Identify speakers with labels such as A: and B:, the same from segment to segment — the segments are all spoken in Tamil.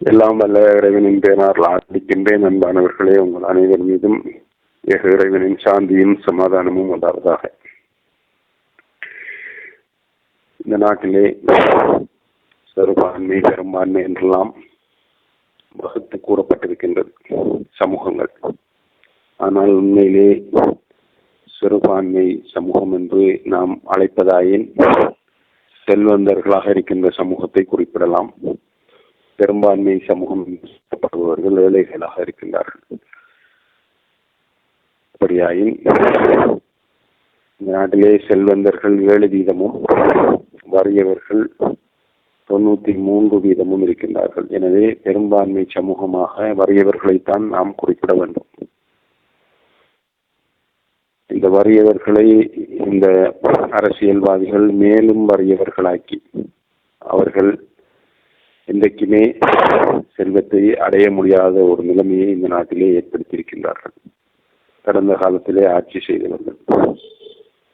A: எல்லாம் வல்ல இறைவனின் பேரால் ஆரம்பிக்கின்றேன் அன்பானவர்களே உங்கள் அனைவர் மீதும் ஏக இறைவனின் சாந்தியும் சமாதானமும் உண்டாவதாக. இந்த நாட்டிலே சிறுபான்மை பெரும்பான்மை என்றெல்லாம் வகுத்து கூறப்பட்டிருக்கின்றது சமூகங்கள். ஆனால் உண்மையிலே சிறுபான்மை சமூகம் என்று நாம் அழைப்பதாயின் செல்வந்தர்களாக இருக்கின்ற சமூகத்தை குறிப்பிடலாம். பெரும்பான்மை சமூகம் படுபவர்கள் ஏழைகளாக இருக்கின்றார்கள். அப்படியாயின் இந்த நாட்டிலே செல்வந்தர்கள் ஏழு வீதமும் வறியவர்கள் தொண்ணூத்தி மூன்று வீதமும் இருக்கின்றார்கள். எனவே பெரும்பான்மை சமூகமாக வறியவர்களைத்தான் நாம் குறிப்பிட வேண்டும். இந்த வறியவர்களை இந்த அரசியல்வாதிகள் மேலும் வறியவர்களாக்கி அவர்கள் இன்றைக்குமே செல்வத்தை அடைய முடியாத ஒரு நிலைமையை இந்த நாட்டிலே ஏற்படுத்தியிருக்கின்றார்கள். கடந்த காலத்திலே ஆட்சி செய்தவர்கள்.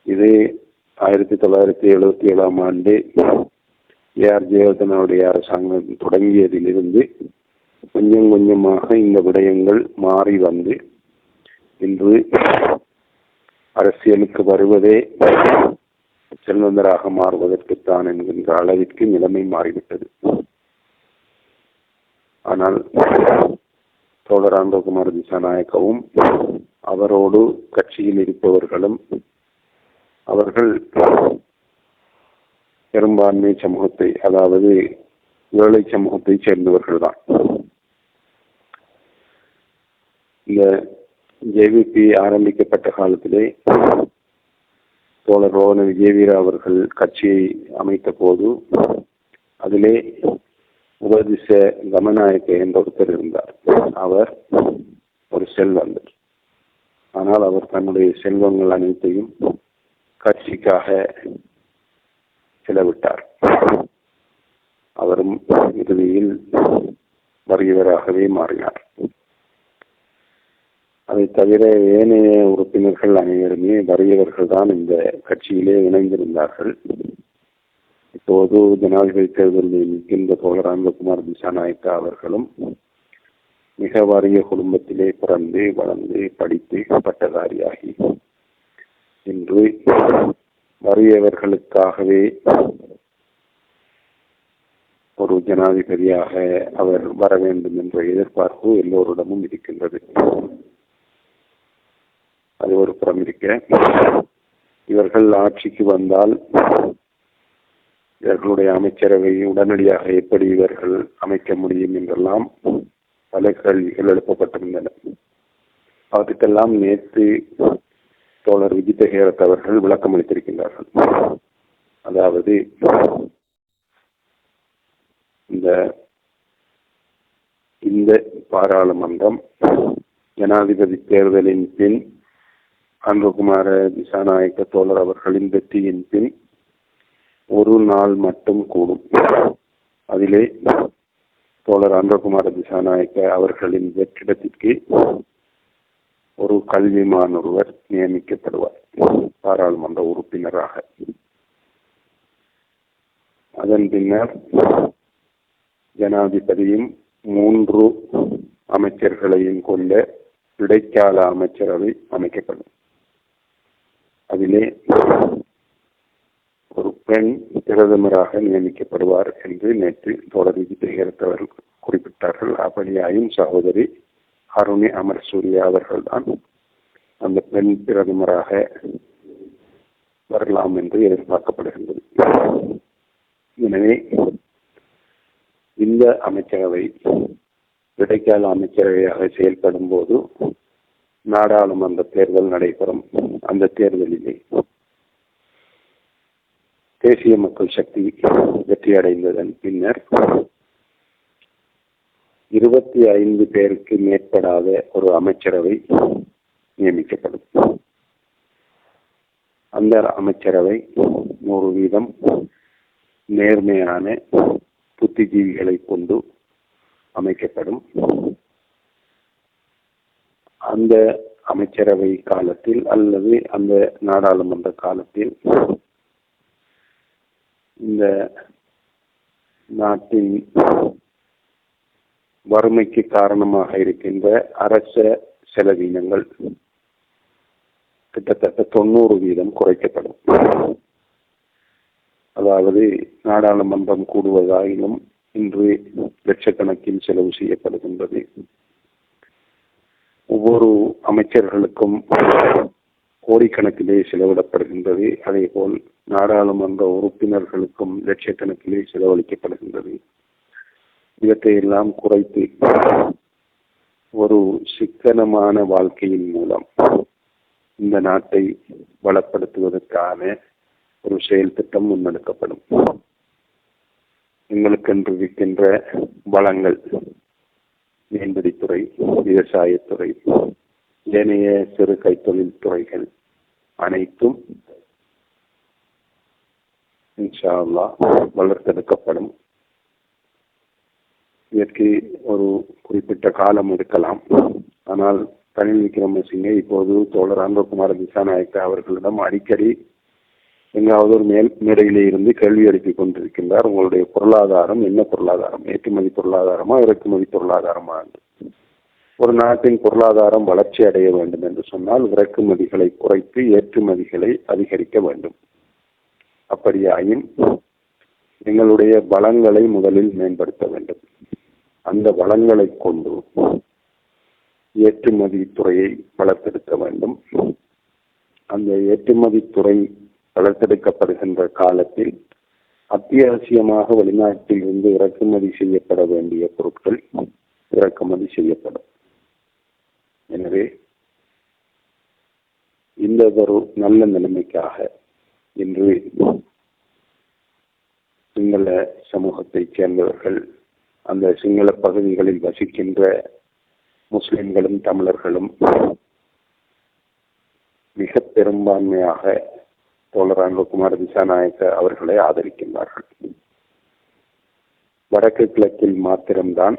A: இது ஆயிரத்தி தொள்ளாயிரத்தி எழுபத்தி ஏழாம் ஆண்டு ஏஆர் ஜெயவர்தனுடைய அரசாங்கம் தொடங்கியதிலிருந்து கொஞ்சம் கொஞ்சமாக இந்த விடயங்கள் மாறி வந்து இன்று அரசியலுக்கு வருவதே செல்வந்தராக மாறுவதற்குத்தான் என்கின்ற அளவிற்கு நிலைமை மாறிவிட்டது. ஆனால் தோழர் ஆண்டோகுமார் திசாநாயக்கவும் அவரோடு கட்சியில் இருப்பவர்களும் அவர்கள் பெரும்பான்மை சமூகத்தை அதாவது வேலை சமூகத்தை சேர்ந்தவர்கள் தான் இந்த ஜேவிபி ஆரம்பிக்கப்பட்ட காலத்திலே தோழர் ரோவன விஜயவீரா அவர்கள் கட்சியை அமைத்த போது அதிலே உபதிச கமநாயக்க என்ற ஒருத்தர் இருந்தார். அவர் ஒரு செல்வந்தர். ஆனால் அவர் தன்னுடைய செல்வங்கள் அனைத்தையும் கட்சிக்காக செலவிட்டார். அவரும் இறுதியில் வருகிறவராகவே மாறினார். அதை தவிர ஏனைய உறுப்பினர்கள் அனைவருமே வறியவர்கள் தான் இந்த கட்சியிலே இணைந்திருந்தார்கள். இப்போது ஜனாதிபதி தேர்தலில் நிற்கின்ற தோழர் அன்பகுமார் திசாநாயக்கா அவர்களும் மிக வறிய குடும்பத்திலே பிறந்து வளர்ந்து படித்து பட்டதாரியாகி இன்று வறியவர்களுக்காகவே ஒரு ஜனாதிபதியாக அவர் வர வேண்டும் என்ற எதிர்பார்ப்பு எல்லோரிடமும் இருக்கின்றது. அது ஒரு புறம் இருக்க இவர்கள் ஆட்சிக்கு வந்தால் இவர்களுடைய அமைச்சரவை உடனடியாக எப்படி இவர்கள் அமைக்க முடியும் என்றெல்லாம் பல கேள்விகள் எழுப்பப்பட்டிருந்தன. அவற்றுக்கெல்லாம் நேற்று தோழர் விஜித ஹேரத் அவர்கள் விளக்கம் அளித்திருக்கின்றார்கள். அதாவது இந்த இந்த பாராளுமன்றம் ஜனாதிபதி தேர்தலின் பின் அன்பகுமார திசாநாயக்க தோழர் அவர்களின் வெற்றியின் பின் ஒரு நாள் மட்டும் கூடும். அதிலே தோழர் அன்பகுமார திசாநாயக்க அவர்களின் வெற்றிடத்திற்கு ஒரு கல்விமான் ஒருவர் நியமிக்கப்படுவார். பாராளுமன்ற உறுப்பினராக. அதன் பின்னர் ஜனாதிபதியும் மூன்று அமைச்சர்களையும் கொண்ட இடைக்கால அமைச்சரவை அமைக்கப்படும் அதிலே ஒரு பெண் பிரதமராக நியமிக்கப்படுவார் என்று நேற்று தொடர் விஜயகரத்தவர் குறிப்பிட்டார்கள். அப்படியாயும் சகோதரி அருணி அமர் சூர்யா அவர்கள்தான் அந்த பெண் பிரதமராக வரலாம் என்று எதிர்பார்க்கப்படுகின்றது. எனவே இந்த அமைச்சரவை இடைக்கால அமைச்சரவையாக செயல்படும் போது நாடாளுமன்ற தேர்தல் நடைபெறும். அந்த தேர்தலிலே தேசிய மக்கள் சக்தி வெற்றி அடைந்ததன் பின்னர் இருபத்தி ஐந்து பேருக்கு மேற்படாத ஒரு அமைச்சரவை நியமிக்கப்படும். அந்த அமைச்சரவை நூறு வீதம் நேர்மையான புத்திஜீவிகளை கொண்டு அமைக்கப்படும். அந்த அமைச்சரவை காலத்தில் அல்லது அந்த நாடாளுமன்ற காலத்தில் இந்த நாட்டின் வறுமைக்கு காரணமாக இருக்கின்ற அரச செலவினங்கள் கிட்டத்தட்ட தொண்ணூறு வீதம் குறைக்கப்படும். அதாவது நாடாளுமன்றம் கூடுவதாயினும் இன்று லட்சக்கணக்கில் செலவு செய்யப்படுகின்றது. ஒவ்வொரு அமைச்சர்களுக்கும் கோடிக்கணக்கிலே செலவிடப்படுகின்றது. அதே போல் நாடாளுமன்ற உறுப்பினர்களுக்கும் லட்சக்கணக்கிலே செலவழிக்கப்படுகின்றது. இவற்றையெல்லாம் குறைத்து ஒரு சிக்கனமான வாழ்க்கையின் மூலம் இந்த நாட்டை பலப்படுத்துவதற்கான ஒரு செயல் திட்டம் முன்னெடுக்கப்படும். எங்களுக்கென்று இருக்கின்ற வளங்கள் மீன்பிடித்துறை விவசாயத்துறை ஏனைய சிறு கைத்தொழில் துறைகள் அனைத்தும் இன்ஷா அல்லா வளர்த்தெடுக்கப்படும். இதற்கு ஒரு குறிப்பிட்ட காலம் எடுக்கலாம். ஆனால் ரணில் விக்ரமசிங்கே இப்போது தோழர் ஆந்திரகுமார் திசாநாயக்க அவர்களிடம் அடிக்கடி எங்காவது ஒரு மேல் மேடையிலே இருந்து கேள்வி எழுப்பிக் கொண்டிருக்கின்றார். உங்களுடைய பொருளாதாரம் என்ன பொருளாதாரம்? ஏற்றுமதி பொருளாதாரமா இறக்குமதி பொருளாதாரமா? என்று ஒரு நாட்டின் பொருளாதாரம் வளர்ச்சி அடைய வேண்டும் என்று சொன்னால் இறக்குமதிகளை குறைத்து ஏற்றுமதிகளை அதிகரிக்க வேண்டும். அப்படியாயின் எங்களுடைய வளங்களை முதலில் மேம்படுத்த வேண்டும். அந்த வளங்களை கொண்டு ஏற்றுமதி துறையை வளர்த்தெடுக்க வேண்டும். அந்த ஏற்றுமதி துறை வளர்த்தெடுக்கப்படுகின்ற காலத்தில் அத்தியாவசியமாக வெளிநாட்டில் இருந்து இறக்குமதி செய்யப்பட வேண்டிய பொருட்கள் இறக்குமதி செய்யப்படும். எனவே இந்த ஒரு நல்ல நிலைமைக்காக இன்று சிங்கள சமூகத்தைச் சேர்ந்தவர்கள் அந்த சிங்கள பகுதிகளில் வசிக்கின்ற முஸ்லிம்களும் தமிழர்களும் மிக பெரும்பான்மையாக தோழர் அன்புகுமார் திசாநாயக்க அவர்களை ஆதரிக்கின்றார்கள். வடக்கு கிழக்கில் மாத்திரம்தான்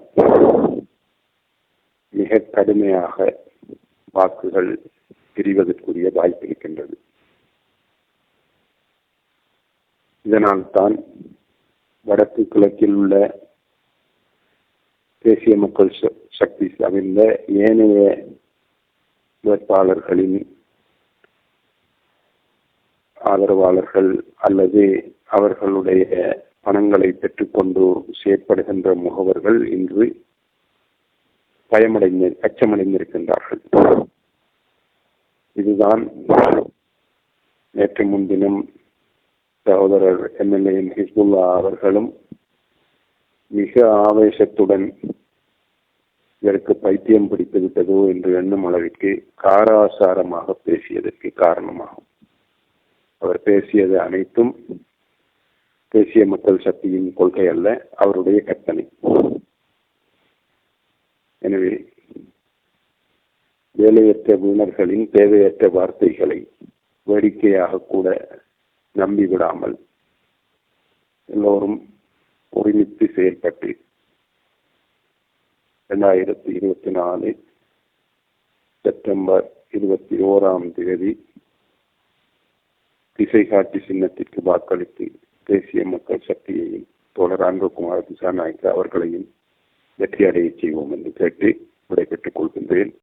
A: மிக கடுமையாக வாக்குகள் பிரிவதற்குரிய வாய்ப்பு இருக்கின்றது. இதனால் தான் வடக்கு கிழக்கில் உள்ள தேசிய மக்கள் சக்தி சார்ந்த ஏனைய வேட்பாளர்களின் ஆதரவாளர்கள் அல்லது அவர்களுடைய பணங்களை பெற்றுக்கொண்டு செயற்படுகின்ற முகவர்கள் இன்று பயமடைந்து அச்சமடைந்திருக்கின்றார்கள். இதுதான் நேற்று முன்தினம் சகோதரர் எம்எல்ஏ ஹிஸ்புல்லா அவர்களும் மிக ஆவேசத்துடன் இதற்கு பைத்தியம் பிடித்து விட்டதோ என்று எண்ணும் அளவிற்கு காராசாரமாக பேசியதற்கு காரணமாகும். அவர் பேசியது அனைத்தும் தேசிய மக்கள் சக்தியின் கொள்கை அல்ல அவருடைய கற்பனை எனவே வேலையற்ற வீணர்களின் தேவையற்ற வார்த்தைகளை வேடிக்கையாக கூட நம்பிவிடாமல் எல்லோரும் ஒருமித்து செயல்பட்டு இரண்டாயிரத்தி இருபத்தி நாலு செப்டம்பர் இருபத்தி ஓராம் தேதி திசை காட்டி சின்னத்திற்கு வாக்களித்து தேசிய மக்கள் சக்தியையும் தோழர் அன்பகுமார் திசாநாயக்க அவர்களையும் வெற்றி அடைய செய்வோம் என்று கேட்டு விடைபெற்றுக் கொள்கின்றேன்